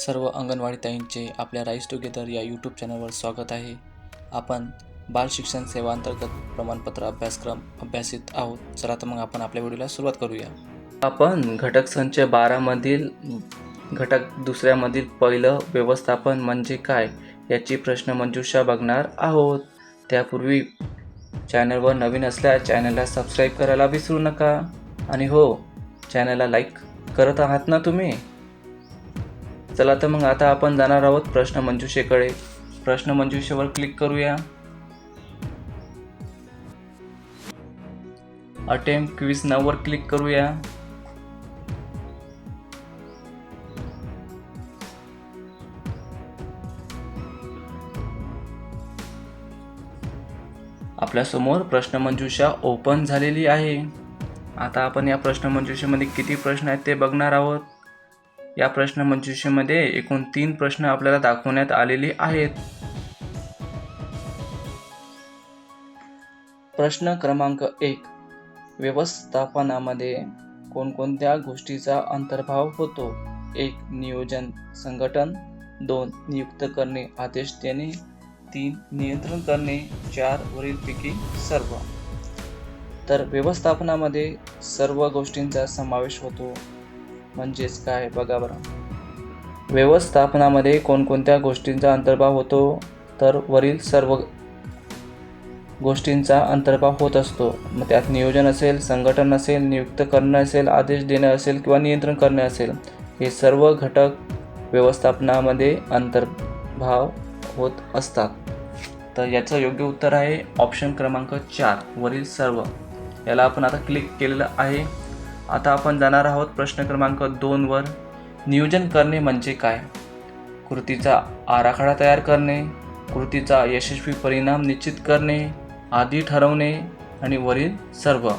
सर्व अंगणवाडी ताईंचे आपल्या rice together या यूट्यूब चॅनलवर स्वागत आहे. आपण बाल शिक्षण सेवा अंतर्गत प्रमाणपत्र अभ्यासक्रम अभ्यासित आहोत. चला तर मग आपण आपल्या व्हिडिओला सुरुवात करूया. आपण घटक संच बारामधील घटक दुसऱ्यामधील पहिलं व्यवस्थापन म्हणजे काय याची प्रश्न मंजुषा बघणार आहोत. त्यापूर्वी चॅनलवर नवीन असल्यास चॅनलला सबस्क्राईब करायला विसरू नका. आणि हो चॅनलला लाईक करत आहात ना तुम्ही? चला तर मग आता आपण जाणार आहोत प्रश्न मंजुषेकडे. प्रश्न मंजुषेवर क्लिक करूया. अटेम क्विज नाववर क्लिक करूया. आपल्यासमोर प्रश्नमंजुषा ओपन झालेली आहे. आता आपण या प्रश्नमंजुषेमध्ये किती प्रश्न आहेत ते बघणार आहोत. या प्रश्नमंजुषेमध्ये एकूण तीन प्रश्न आपल्याला दाखवण्यात आलेले आहेत. प्रश्न क्रमांक एक. व्यवस्थापनामध्ये कोणकोणत्या गोष्टीचा अंतर्भाव होतो? एक नियोजन संघटन. दोन नियुक्त करणे आदेश देणे. तीन नियंत्रण करणे. चार वरीलपैकी सर्व. तर व्यवस्थापनामध्ये सर्व गोष्टींचा समावेश होतो. म्हणजेच काय? बघा बरं. व्यवस्थापनामध्ये कोणकोणत्या गोष्टींचा अंतर्भाव होतो तर वरील सर्व गोष्टींचा अंतर्भाव होत असतो. मग त्यात नियोजन असेल संघटन असेल नियुक्त करणं असेल आदेश देणं असेल किंवा नियंत्रण करणे असेल हे सर्व घटक व्यवस्थापनामध्ये अंतर्भाव होत असतात. तर याचं योग्य उत्तर आहे ऑप्शन क्रमांक चार वरील सर्व. याला आपण आता क्लिक केलेलं आहे. आता आपण जाणार आहोत प्रश्न क्रमांक दोनवर नियोजन करणे म्हणजे काय? कृतीचा आराखडा तयार करणे कृतीचा यशस्वी परिणाम निश्चित करणे आधी ठरवणे आणि वरील सर्व.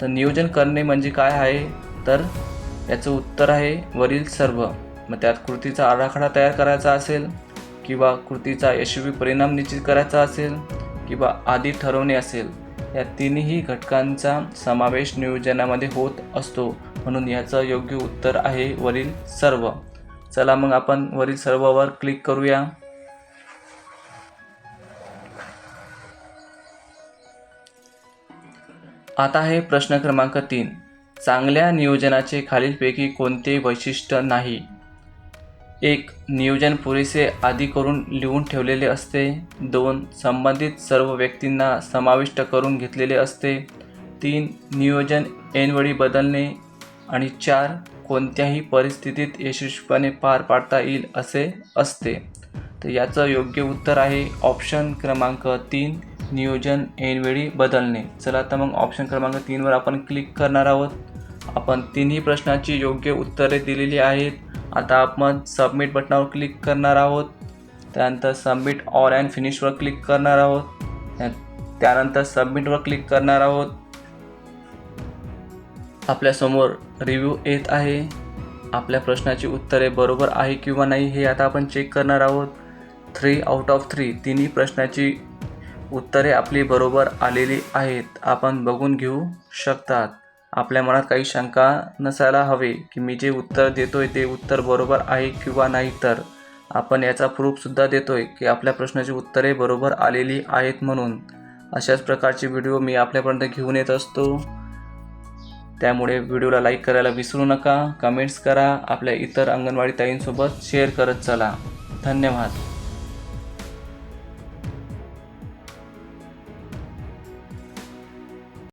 तर नियोजन करणे म्हणजे काय आहे? तर याचं उत्तर आहे वरील सर्व. मग त्यात कृतीचा आराखडा तयार करायचा असेल किंवा कृतीचा यशस्वी परिणाम निश्चित करायचा असेल किंवा आधी ठरवणे असेल या तिन्ही घटकांचा समावेश नियोजनामध्ये होत असतो. म्हणून याचं योग्य उत्तर आहे वरील सर्व. चला मग आपण वरील सर्ववर क्लिक करूया. आता आहे प्रश्न क्रमांक तीन. चांगल्या नियोजनाचे खालीलपैकी कोणते वैशिष्ट्य नाही? एक नियोजन पुरेसे आधी करून लिहून ठेवलेले असते. दोन संबंधित सर्व व्यक्तींना समाविष्ट करून घेतलेले असते. तीन नियोजन ऐनवेळी बदलणे. आणि चार कोणत्याही परिस्थितीत यशस्वीपणे पार पाडता येईल असे असते. तर याचं योग्य उत्तर आहे ऑप्शन क्रमांक तीन नियोजन ऐनवेळी बदलणे. चला तर मग ऑप्शन क्रमांक तीनवर आपण क्लिक करणार आहोत. आपण तिन्ही प्रश्नाची योग्य उत्तरे दिलेली आहेत. आता आपण सबमिट बटनावर क्लिक करणार आहोत. त्यानंतर सबमिट ऑल अँड फिनिशवर क्लिक करणार आहोत. त्यानंतर सबमिटवर क्लिक करणार आहोत. आपल्यासमोर रिव्ह्यू येत आहे. आपल्या प्रश्नाची उत्तरे बरोबर आहे किंवा नाही हे आता आपण चेक करणार आहोत. थ्री आउट ऑफ थ्री तिन्ही प्रश्नाची उत्तरे आपली बरोबर आलेली आहेत. आपण बघून घेऊ शकतात. आपल्या मनात काही शंका नसायला हवे की मी जे उत्तर देतोय ते उत्तर बरोबर आहे किंवा नाही तर. आपण याचा प्रूफसुद्धा देतोय की आपल्या प्रश्नाची उत्तरे बरोबर आलेली आहेत म्हणून. अशाच प्रकारचे व्हिडिओ मी आपल्यापर्यंत घेऊन येत असतो. त्यामुळे व्हिडिओला लाईक करायला विसरू नका कमेंट्स करा आपल्या इतर अंगणवाडी ताईंसोबत शेअर करत चला. धन्यवाद.